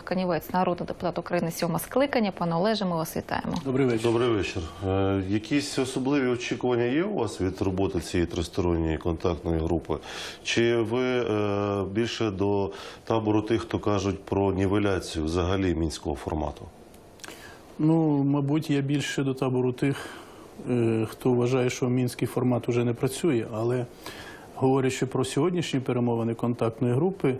Олег Канівець, народний депутат України сьоме скликання. Пане Олеже, ми вас вітаємо. Добрий вечір. Добрий вечір. Е, Якісь особливі очікування є у вас від роботи цієї тристоронньої контактної групи? Чи ви е, більше до табору тих, хто кажуть про нівеляцію взагалі мінського формату? Ну, мабуть, я більше до табору тих, е, хто вважає, що мінський формат уже не працює. Але говорячи про сьогоднішні перемовини контактної групи,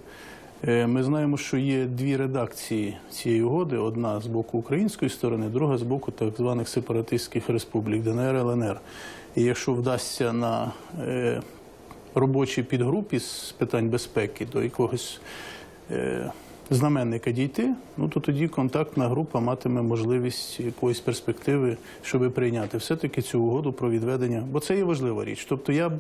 ми знаємо, що є дві редакції цієї угоди: одна з боку української сторони, друга з боку так званих сепаратистських республік ДНР ЛНР. І якщо вдасться на е, робочій підгрупі з питань безпеки до якогось е, знаменника дійти, ну то тоді контактна група матиме можливість якоїсь перспективи, щоб прийняти все-таки цю угоду про відведення, бо це є важлива річ. Тобто я,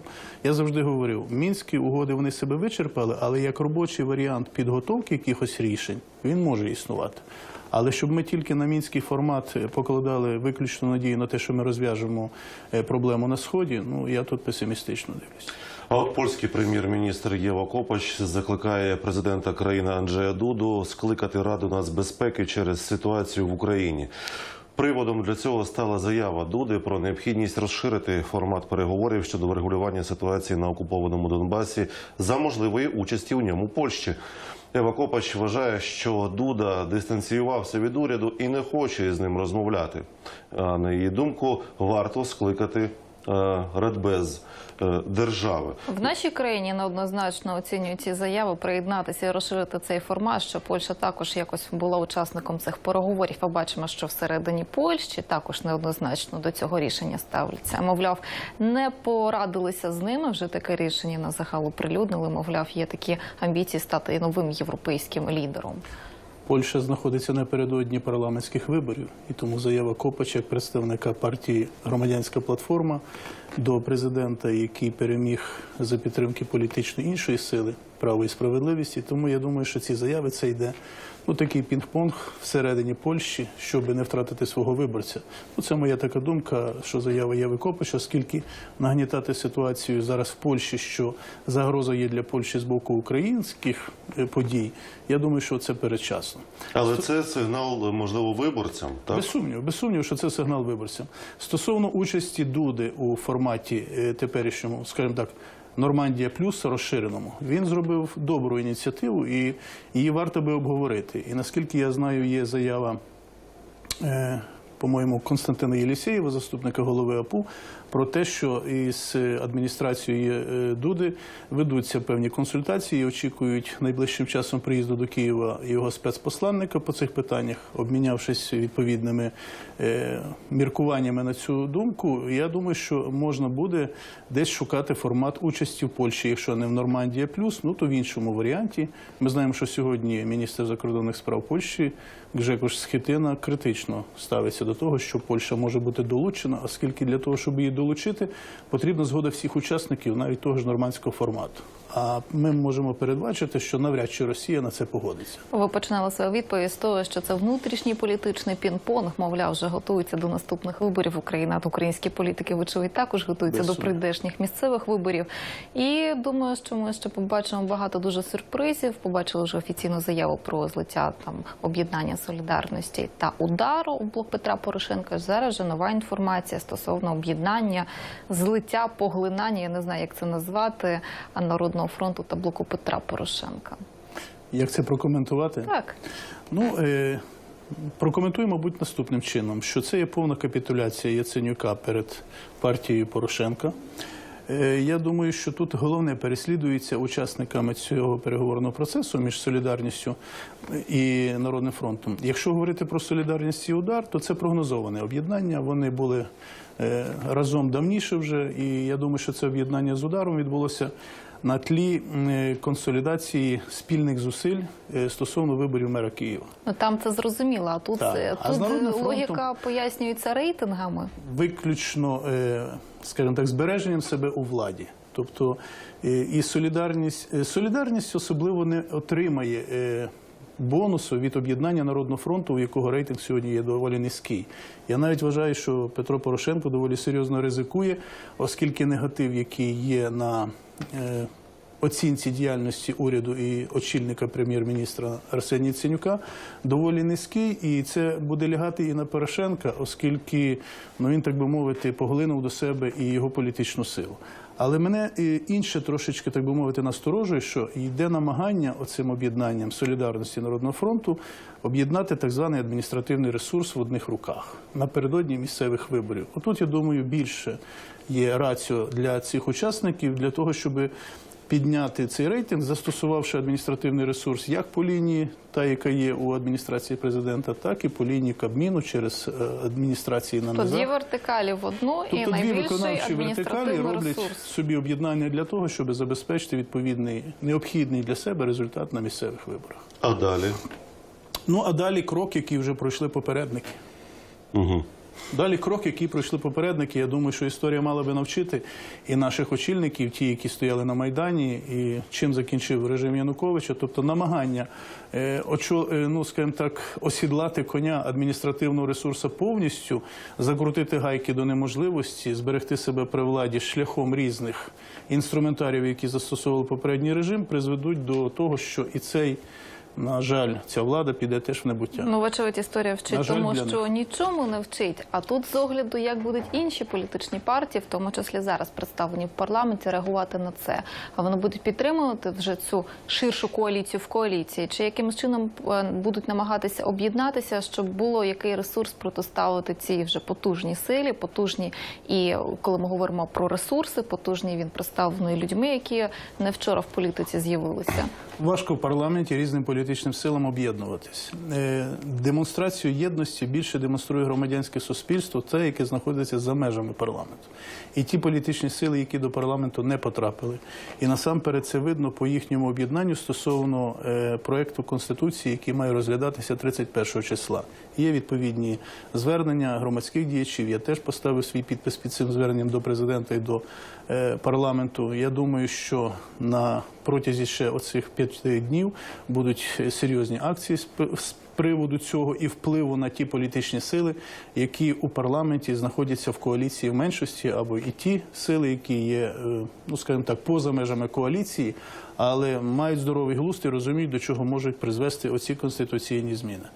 я завжди говорив, мінські угоди вони себе вичерпали, але як робочий варіант підготовки якихось рішень він може існувати. Але щоб ми тільки на мінський формат покладали виключно надію на те, що ми розв'яжемо е, проблему на сході, ну я тут песимістично дивлюся. А от польський прем'єр-міністр Єва Копач закликає президента країни Анджея Дуду скликати Раду нацбезпеки через ситуацію в Україні. Приводом для цього стала заява Дуди про необхідність розширити формат переговорів щодо врегулювання ситуації на окупованому Донбасі за можливої участі у ньому Польщі. Ева Копач вважає, що Дуда дистанціювався від уряду і не хоче з ним розмовляти. А на її думку, варто скликати Радбез е, держави. В нашій країні неоднозначно оцінюють ці заяви приєднатися і розширити цей формат, що Польща також якось була учасником цих переговорів. Ми бачимо, що всередині Польщі також неоднозначно до цього рішення ставляться. Мовляв, не порадилися з ними. Вже таке рішення на загал оприлюднили. Мовляв, є такі амбіції стати новим європейським лідером. Польща знаходиться напередодні парламентських виборів, і тому заява Копача як представника партії Громадянська платформа до президента, який переміг за підтримки політично іншої сили право і справедливості. Тому я думаю, що ці заяви це йде ну такий пінг-понг всередині Польщі, щоб не втратити свого виборця. Ну це моя така думка, що заява Єви Копача, оскільки нагнітати ситуацію зараз в Польщі, що загроза є для Польщі з боку українських е, подій. Я думаю, що це передчасно. Але це сигнал, е, можливо, виборцям, так? Без сумніву, без сумніву, що це сигнал виборцям. Стосовно участі Дуди у форматі е, теперішньому, скажімо так, Нормандія плюс розширеному, він зробив добру ініціативу і її варто би обговорити. І наскільки я знаю, є заява. Е, По-моєму, Константина Єлісєєва, заступника голови АПУ, про те, що із адміністрацією е, Дуди ведуться певні консультації і очікують найближчим часом приїзду до Києва його спецпосланника по цих питаннях, обмінявшись відповідними е, міркуваннями на цю думку. Я думаю, що можна буде десь шукати формат участі в Польщі, якщо не в Нормандія плюс, ну то в іншому варіанті. Ми знаємо, що сьогодні міністр закордонних справ Польщі Гжекош Схитина критично ставиться до того, що Польща може бути долучена, оскільки для того, щоб її долучити, потрібна згода всіх учасників, навіть того ж нормандського формату. А ми можемо передбачити, що навряд чи Росія на це погодиться. Ви починали свою відповідь з того, що це внутрішній політичний пінг-понг. Мовляв, вже готуються до наступних виборів. Україна українські політики, вочевидь, також готуються Без до прийдешніх місцевих виборів. І думаю, що ми ще побачимо багато дуже сюрпризів. Побачили вже офіційну заяву про злиття там об'єднання солідарності та удару у блок Петра Порошенка. Зараз же нова інформація стосовно об'єднання, злиття, поглинання. Я не знаю, як це назвати Народного фронту та блоку Петра Порошенка. Як це прокоментувати? Так. Ну, е, прокоментую, мабуть, наступним чином, що це є повна капітуляція Яценюка перед партією Порошенка. Е, я думаю, що тут головне переслідується учасниками цього переговорного процесу між солідарністю і Народним фронтом. Якщо говорити про солідарність і удар, то це прогнозоване об'єднання. Вони були е, разом давніше вже, і я думаю, що це об'єднання з ударом відбулося на тлі консолідації спільних зусиль е, стосовно виборів мера Києва. Ну там це зрозуміло. А тут, Так. е, А логіка пояснюється рейтингами. Виключно, е, скажімо так, збереженням себе у владі. Тобто е, і солідарність, е, солідарність особливо не отримає е, бонусу від об'єднання Народного фронту, у якого рейтинг сьогодні є доволі низький. Я навіть вважаю, що Петро Порошенко доволі серйозно ризикує, оскільки негатив, який є на е, оцінці діяльності уряду і очільника прем'єр-міністра Арсенія Яценюка доволі низький, і це буде лягати і на Порошенка, оскільки ну він так би мовити поглинув до себе і його політичну силу. Але мене е, інше трошечки, так би мовити, насторожує, що йде намагання оцим об'єднанням солідарності народного фронту об'єднати так званий адміністративний ресурс в одних руках напередодні місцевих виборів. Отут я думаю, більше є раціо для цих учасників для того, щоб підняти цей рейтинг, застосувавши адміністративний ресурс як по лінії, та яка є у адміністрації президента, так і по лінії Кабміну через е, адміністрації на То дві вертикалі в одну і Тобто дві виконавчі вертикалі роблять ресурс. собі об'єднання для того, щоб забезпечити відповідний необхідний для себе результат на місцевих виборах. А далі? Ну а далі крок, який вже пройшли попередники. Угу. Далі крок, який пройшли попередники. Я думаю, що історія мала би навчити і наших очільників, ті, які стояли на майдані, і чим закінчив режим Януковича, тобто намагання е, е, ну скажімо так, осідлати коня адміністративного ресурсу повністю, закрутити гайки до неможливості, зберегти себе при владі шляхом різних інструментарів, які застосовував попередній режим, призведуть до того, що і цей. На жаль, ця влада піде теж в небуття. Ну, вочевидь, історія вчить, На тому що нічому не вчить. А тут з огляду, як будуть інші політичні партії, в тому числі зараз представлені в парламенті, реагувати на це. А вони будуть підтримувати вже цю ширшу коаліцію в коаліції, чи якимось чином е, будуть намагатися об'єднатися, щоб було який ресурс протиставити цій вже потужній силі, потужній і коли ми говоримо про ресурси, потужні він представлений людьми, які не вчора в політиці з'явилися. Важко в парламенті різним політичним силам об'єднуватись. Е, Демонстрацію єдності більше демонструє громадянське суспільство, те, яке знаходиться за межами парламенту. І ті політичні сили, які до парламенту не потрапили. І насамперед це видно по їхньому об'єднанню стосовно е, проекту конституції, який має розглядатися 31 числа. Є відповідні звернення громадських діячів. Я теж поставив свій підпис під цим зверненням до президента і до е, парламенту. Я думаю, що на протязі ще оцих п'яти днів будуть е, серйозні акції з приводу цього і впливу на ті політичні сили, які у парламенті знаходяться в коаліції в меншості, або і ті сили, які є, е, ну скажімо так, поза межами коаліції, але мають здоровий глузд і розуміють, до чого можуть призвести оці конституційні зміни.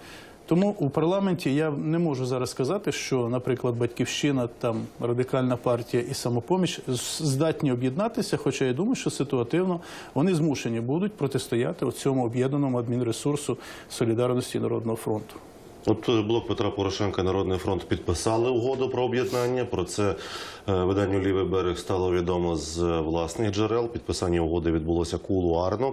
Тому у парламенті я не можу зараз сказати, що, наприклад, батьківщина, там радикальна партія і самопоміч здатні об'єднатися. Хоча я думаю, що ситуативно вони змушені будуть протистояти цьому об'єднаному адмінресурсу солідарності народного фронту. От блок Петра Порошенка Народний фронт підписали угоду про об'єднання. Про це е, виданню Лівий берег стало відомо з е, власних джерел. Підписання угоди відбулося кулуарно,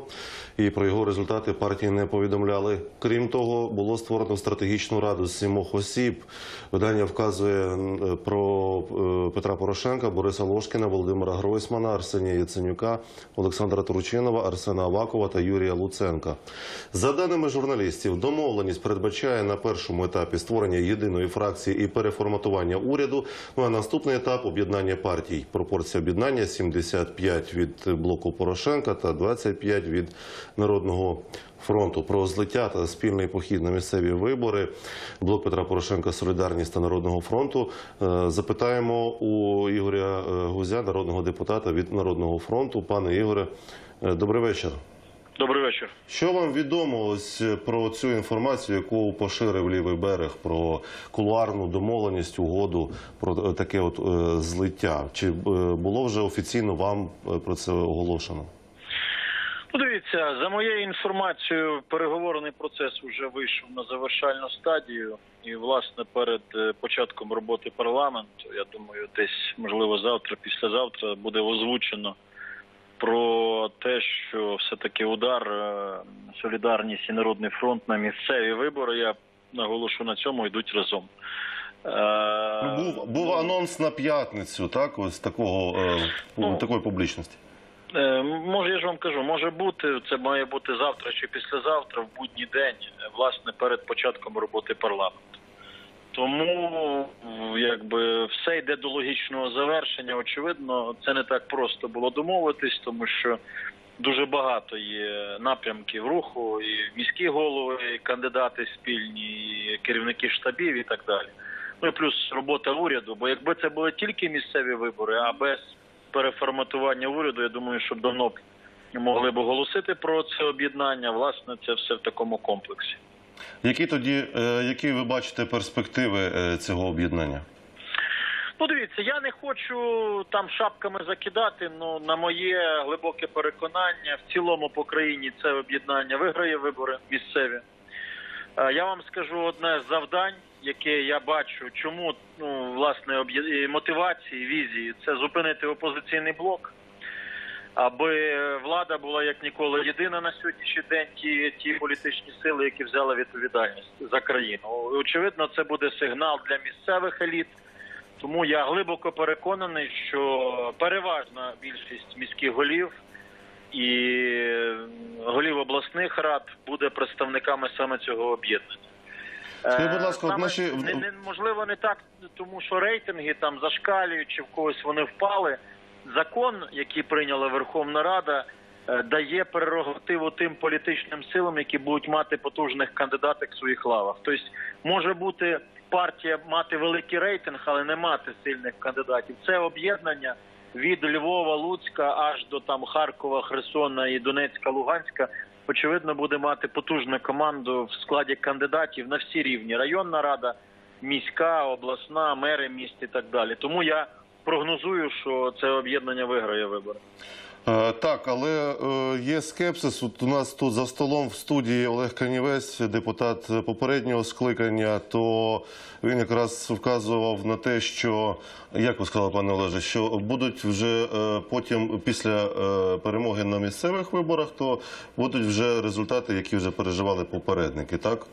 і про його результати партії не повідомляли. Крім того, було створено стратегічну раду з сімох осіб. Видання вказує про е, Петра Порошенка, Бориса Ложкіна, Володимира Гройсмана, Арсенія Яценюка, Олександра Турчинова, Арсена Авакова та Юрія Луценка. За даними журналістів, домовленість передбачає на першому етапі створення єдиної фракції і переформатування уряду. Ну а наступний етап об'єднання партій. Пропорція об'єднання 75 від блоку Порошенка та 25 від народного. Фронту про злиття та спільний похід на місцеві вибори блок Петра Порошенка Солідарність та Народного фронту Е, запитаємо у Ігоря е, Гузя, народного депутата від Народного фронту. Пане Ігоре, е, добрий вечір. Добрий вечір. Що вам відомо ось е, про цю інформацію, яку поширив лівий берег, про кулуарну домовленість, угоду про е, таке от е, злиття? Чи е, було вже офіційно вам про це оголошено? Ну, дивіться, за моєю інформацією, переговорний процес вже вийшов на завершальну стадію. І, власне, перед початком роботи парламенту, я думаю, десь можливо завтра, післязавтра буде озвучено про те, що все-таки удар е, солідарність і народний фронт на місцеві вибори. Я наголошу на цьому йдуть разом. Е, Ну, був був анонс на п'ятницю, так ось такого е, Ну, такої публічності. Може, я ж вам кажу, може бути, це має бути завтра чи післязавтра, в будній день, власне, перед початком роботи парламенту. Тому якби все йде до логічного завершення. Очевидно, це не так просто було домовитись, тому що дуже багато є напрямків руху, і міські голови, і кандидати спільні, і керівники штабів і так далі. Ну і плюс робота уряду. Бо якби це були тільки місцеві вибори, а без переформатування уряду, я думаю, що давно б могли б оголосити про це об'єднання. Власне, це все в такому комплексі. Які тоді, е, які ви бачите перспективи е, цього об'єднання? Ну, дивіться, я не хочу там шапками закидати. Ну на моє глибоке переконання, в цілому по країні це об'єднання виграє вибори місцеві. Е, Я вам скажу одне з завдань, яке я бачу, чому ну власне мотивації, візії це зупинити опозиційний блок, аби влада була як ніколи єдина на сьогоднішній день. Ті, ті політичні сили, які взяли відповідальність за країну. Очевидно, це буде сигнал для місцевих еліт. Тому я глибоко переконаний, що переважна більшість міських голів і голів обласних рад буде представниками саме цього об'єднання. Скажіть, будь Е, ласка, саме наші- не, не, можливо не так, тому що рейтинги там зашкалюють, чи в когось вони впали. Закон, який прийняла Верховна Рада, е, дає прерогативу тим політичним силам, які будуть мати потужних кандидатів в своїх лавах. Тобто може бути партія мати великий рейтинг, але не мати сильних кандидатів. Це об'єднання від Львова, Луцька аж до там Харкова, Херсона і Донецька, Луганська. Очевидно, буде мати потужну команду в складі кандидатів на всі рівні: районна рада, міська, обласна, мери міст і так далі. Тому я прогнозую, що це об'єднання виграє вибори. Е, Так, але е, є скепсис. От у нас тут за столом в студії Олег Канівець, депутат попереднього скликання. То він якраз вказував на те, що як ви сказали, пане Олеже, що будуть вже е, потім, після перемоги на місцевих виборах, то будуть вже результати, які вже переживали попередники. Так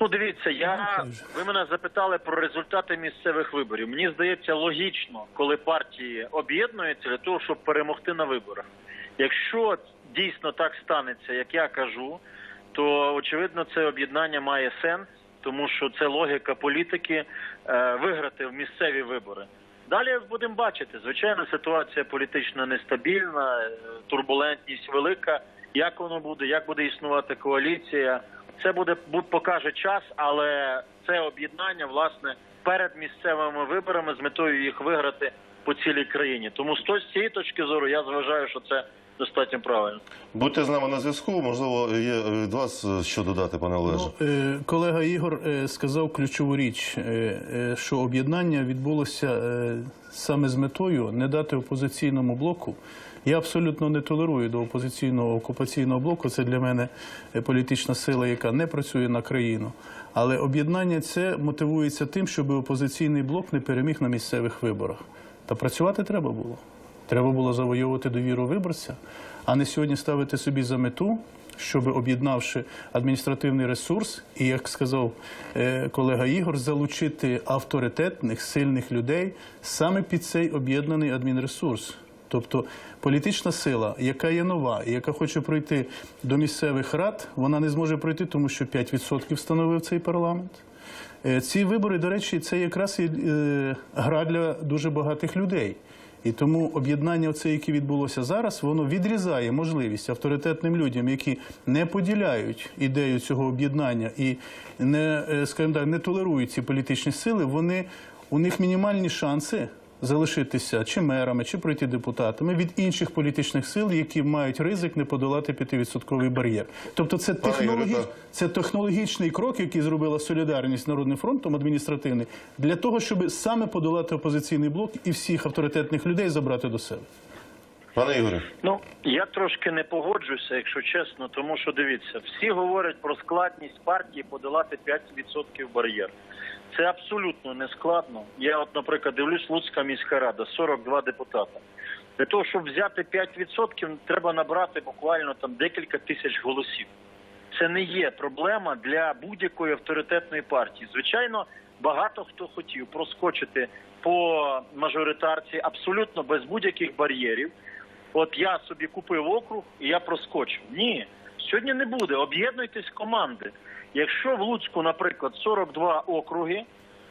Ну, дивіться, я ви мене запитали про результати місцевих виборів. Мені здається логічно, коли партії об'єднуються для того, щоб перемогти на виборах. Якщо дійсно так станеться, як я кажу, то очевидно це об'єднання має сенс, тому що це логіка політики е, виграти в місцеві вибори. Далі будемо бачити. Звичайно, ситуація політична нестабільна, е, турбулентність велика. Як воно буде, як буде існувати коаліція, це буде бу- покаже час, але це об'єднання власне перед місцевими виборами з метою їх виграти по цілій країні. Тому з з цієї точки зору я зважаю, що це достатньо правильно. будьте з нами на зв'язку. Можливо, є від вас е, що додати, пане Олеже. Ну, е, колега Ігор е, сказав ключову річ, е, е, що об'єднання відбулося е, саме з метою не дати опозиційному блоку. Я абсолютно не толерую до опозиційного окупаційного блоку. Це для мене е, політична сила, яка не працює на країну. Але об'єднання це мотивується тим, щоб опозиційний блок не переміг на місцевих виборах. Та працювати треба було. Треба було завойовувати довіру виборця, а не сьогодні ставити собі за мету, щоб об'єднавши адміністративний ресурс, і як сказав е, колега Ігор, залучити авторитетних, сильних людей саме під цей об'єднаний адмінресурс. Тобто політична сила, яка є нова, яка хоче пройти до місцевих рад, вона не зможе пройти, тому що 5% становив цей парламент. Е, Ці вибори, до речі, це якраз і е, гра для дуже багатих людей. І тому об'єднання, оце, яке відбулося зараз, воно відрізає можливість авторитетним людям, які не поділяють ідею цього об'єднання і не, е, скажімо так, не толерують ці політичні сили. Вони у них мінімальні шанси залишитися чи мерами, чи пройти депутатами від інших політичних сил, які мають ризик не подолати 5% бар'єр. Тобто, це технологі... це технологічний крок, який зробила солідарність з народним фронтом адміністративний, для того, щоб саме подолати опозиційний блок і всіх авторитетних людей забрати до себе. Пане Ігоре. Ну я трошки не погоджуюся, якщо чесно, тому що дивіться, всі говорять про складність партії подолати 5% бар'єр. Це абсолютно не складно. Я, от, наприклад, дивлюсь Луцька міська рада, 42 депутата. Для того, щоб взяти 5%, треба набрати буквально там декілька тисяч голосів. Це не є проблема для будь-якої авторитетної партії. Звичайно, багато хто хотів проскочити по мажоритарці абсолютно без будь-яких бар'єрів. От я собі купив округ і я проскочив. Ні, сьогодні не буде. Об'єднуйтесь команди. Якщо в Луцьку, наприклад, 42 округи,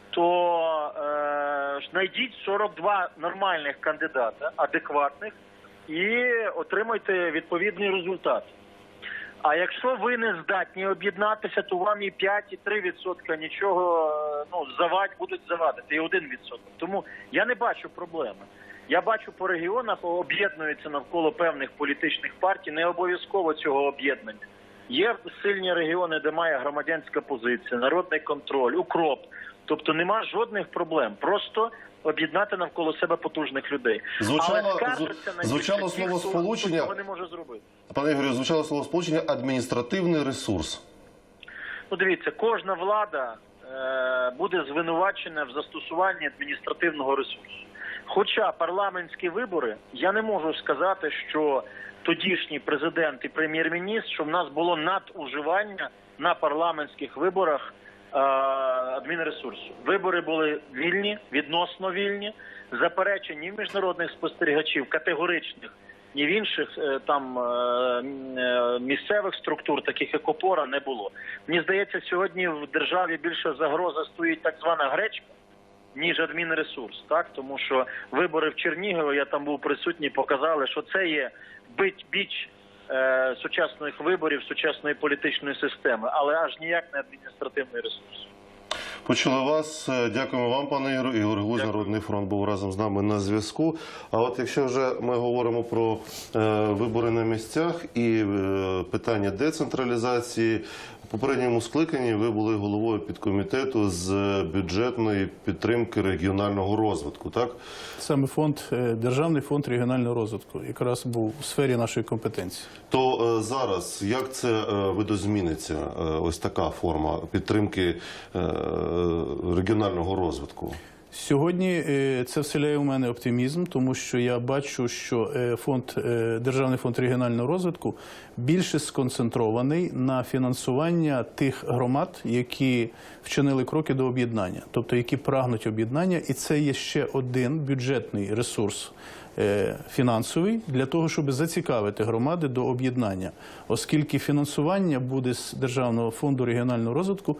то е, знайдіть 42 нормальних кандидата, адекватних, і отримайте відповідний результат. А якщо ви не здатні об'єднатися, то вам і 5, і 3% нічого е, ну, завадь будуть завадити, і 1%. Тому я не бачу проблеми. Я бачу по регіонах об'єднуються навколо певних політичних партій, не обов'язково цього об'єднання. Є сильні регіони, де має громадянська позиція, народний контроль, укроп. Тобто нема жодних проблем. Просто об'єднати навколо себе потужних людей. Звучало- Але звучало словосполучення- цього не може зробити. Пане Ігорю, звучало слово сполучення адміністративний ресурс. Ну, дивіться, кожна влада е, буде звинувачена в застосуванні адміністративного ресурсу. Хоча парламентські вибори, я не можу сказати, що тодішній президент і прем'єр-міністр, що в нас було надуживання на парламентських виборах е, адмінресурсу. Вибори були вільні, відносно вільні, заперечень ні в міжнародних спостерігачів, категоричних, ні в інших е, там е, е, місцевих структур, таких як опора, не було. Мені здається, сьогодні в державі більша загроза стоїть так звана гречка. Ніж адмінресурс, так тому що вибори в Чернігові, я там був присутній, показали, що це є бить біч е, сучасних виборів, сучасної політичної системи, але аж ніяк не адміністративний ресурс. Почули вас. Е, Дякуємо вам, пане Ігорю. Ігор Гузь, Народний фронт був разом з нами на зв'язку. А от якщо вже ми говоримо про е, вибори на місцях і е, питання децентралізації, в попередньому скликанні ви були головою підкомітету з бюджетної підтримки регіонального розвитку, так? Саме фонд, Державний фонд регіонального розвитку якраз був у сфері нашої компетенції. То е, зараз як це е, видозміниться, е, ось така форма підтримки е, регіонального розвитку? Сьогодні е, це вселяє у мене оптимізм, тому що я бачу, що е, фонд е, Державний фонд регіонального розвитку більше сконцентрований на фінансування тих громад, які вчинили кроки до об'єднання, тобто які прагнуть об'єднання, і це є ще один бюджетний ресурс. е, Фінансовий для того, щоб зацікавити громади до об'єднання, оскільки фінансування буде з Державного фонду регіонального розвитку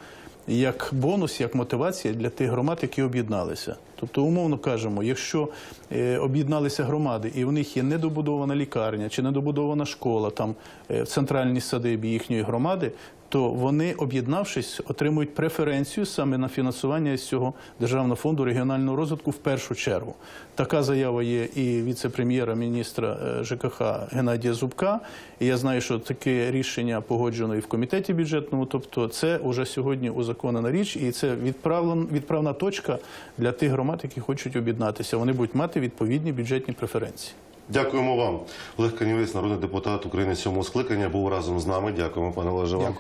як бонус, як мотивація для тих громад, які об'єдналися. Тобто, умовно кажемо, якщо е, об'єдналися громади і в них є недобудована лікарня чи недобудована школа там е, в центральній садибі їхньої громади, то вони, об'єднавшись, отримують преференцію саме на фінансування з цього державного фонду регіонального розвитку в першу чергу. Така заява є і віце-прем'єра міністра е, ЖКХ Геннадія Зубка. І я знаю, що таке рішення погоджено і в комітеті бюджетному. Тобто, це вже сьогодні узаконена річ, і це відправлен, відправна точка для тих громад, які хочуть об'єднатися. Вони будуть мати відповідні бюджетні преференції. Дякуємо вам. Олег Канівець, народний депутат України сьомого скликання, був разом з нами. Дякуємо, пане Олеже. вам.